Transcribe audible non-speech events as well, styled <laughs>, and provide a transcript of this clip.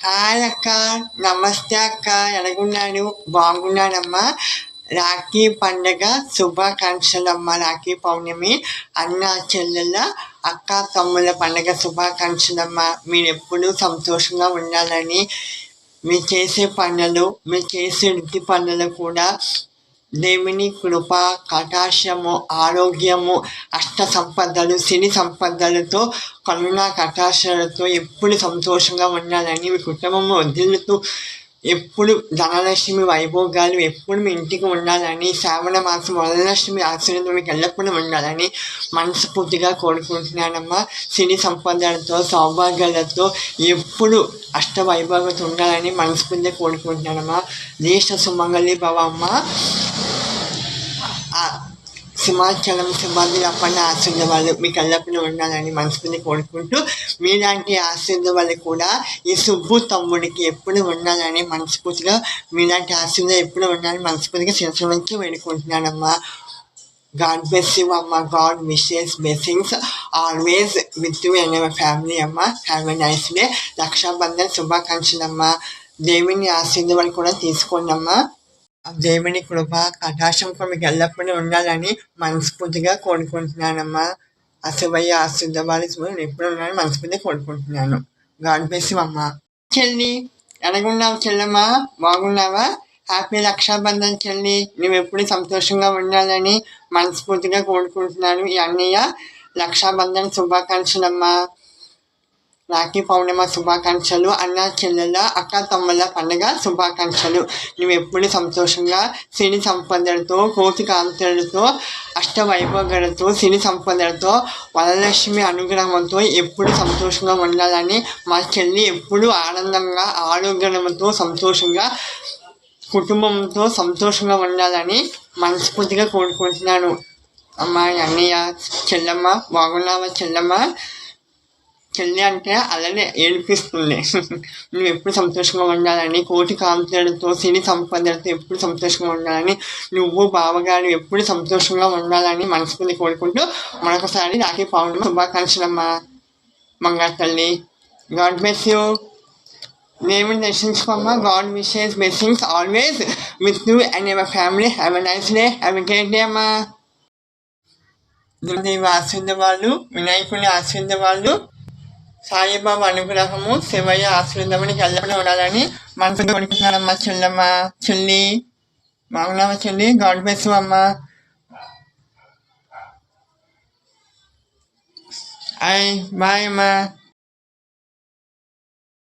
Hi అక్క నమస్తే అక్క. ఎలాగున్నాను బాగున్నానమ్మా రాఖీ పండగ శుభాకాంక్షలమ్మ. రాఖీ పౌర్ణమి అన్న చెల్లెల అక్క తమ్ముల పండగ శుభాకాంక్షలమ్మ. మీరు ఎప్పుడూ సంతోషంగా ఉండాలని. మీరు చేసే పనులు మీరు చేసే వృత్తి పనులు కూడా దేవుని కృప కటాక్షము ఆరోగ్యము అష్ట సంపదలు సిరి సంపదలతో కరుణ కటాక్షలతో ఎప్పుడు సంతోషంగా ఉండాలని మీ కుటుంబము వదిలుతూ ఎప్పుడు ధనలక్ష్మి వైభోగాలు ఎప్పుడు మీ ఇంటికి ఉండాలని శ్రావణ మాసం వరలక్ష్మి ఆశీర్వాదం మీకు ఎల్లప్పుడూ ఉండాలని మనస్ఫూర్తిగా కోరుకుంటున్నానమ్మా సిరి సంపదలతో సౌభాగ్యాలతో ఎప్పుడు అష్ట ఉండాలని మనస్ఫూర్తిగా కోరుకుంటున్నానమ్మా దేశ సుమంగళి భవ అమ్మ సింహాచలం సింహాద్రి అప్పన్న ఆశీర్వాదాలు మీకు ఎల్లప్పుడూ ఉండాలని మనసుని కోరుకుంటూ మీలాంటి ఆశీర్వాదాలు కూడా ఈ సుబ్బు తమ్ముడికి ఎప్పుడు ఉండాలని మనస్ఫూర్తిగా మీలాంటి ఆశీర్వాదాలు ఎప్పుడు ఉండాలని మనస్ఫూర్తిగా శిరస్సు వేడుకుంటున్నానమ్మా గాడ్ బ్లెస్ యూ అమ్మ God wishes blessings always with you and my family అమ్మ have a nice day Rakshabandhan శుభాకాంక్షలు అమ్మ దేవుని ఆశీర్వాదాలు కూడా తీసుకోండి అమ్మా దేవుని కృప కటాక్షం మీకు ఎల్లప్పుడూ ఉండాలని మనస్ఫూర్తిగా కోరుకుంటున్నానమ్మా. అసభయ్య ఆశీర్వాదాలు ఎప్పుడు ఉండాలని మనస్ఫూర్తిగా కోరుకుంటున్నాను. గాడ్ బ్లెస్ అమ్మ. చెల్లి ఎలాగున్నావు చెల్లమ్మా? బాగున్నావా? హ్యాపీ రక్షాబంధన్ చెల్లి నువ్వు ఎప్పుడు సంతోషంగా ఉండాలని మనస్ఫూర్తిగా కోరుకుంటున్నాను. ఈ అన్నయ్య రక్షాబంధన్ శుభాకాంక్షలమ్మా. రాఖీ పౌర్ణిమ శుభాకాంక్షలు అన్న చెల్లెల అక్క తమ్ముళ్ళ పండుగ శుభాకాంక్షలు నువ్వు ఎప్పుడు సంతోషంగా సిరి సంపదలతో కోటి కాంతులతో అష్టవైభోగాలతో సిరి సంపదలతో వరలక్ష్మి అనుగ్రహంతో ఎప్పుడు సంతోషంగా ఉండాలని మా చెల్లి ఎప్పుడు ఆనందంగా ఆరోగ్యంతో సంతోషంగా కుటుంబంతో సంతోషంగా ఉండాలని మనస్ఫూర్తిగా కోరుకుంటున్నాను అమ్మాయి అన్నయ్య చెల్లమ్మ బాగున్నావా చెల్లమ్మ చెల్లి అంటే అలానే ఏడిపిస్తుంది. <laughs> నువ్వు ఎప్పుడు సంతోషంగా ఉండాలని కోటి కాంతులతో సిరి సంపదలతో ఎప్పుడు సంతోషంగా ఉండాలని నువ్వు బావగారు ఎప్పుడు సంతోషంగా ఉండాలని మనసుకుని కోరుకుంటూ మరొకసారి రాఖీ పౌర్ణమి శుభాకాంక్షలమ్మా. మంగా తల్లి గాడ్ బ్లెస్ యూ. దేవుని దర్శించుకోమ్మా. God wishes blessings always with you and your family. Have a nice day. Have a great day అమ్మా. దుర్దేవి ఆశ్రద వాళ్ళు వినాయకుని ఆశ్రద వాళ్ళు సాయిబాబా అనుగ్రహము శివయ్య ఆశీర్వదమని ఎల్లప్పుడూ ఉండాలని మనసు కొడుకున్నారమ్మ చెల్లమ్మ చెల్లి బాగున్నామ చెల్లి గాడ్ బెస్ అమ్మ. ఐ బాయ్ అమ్మా.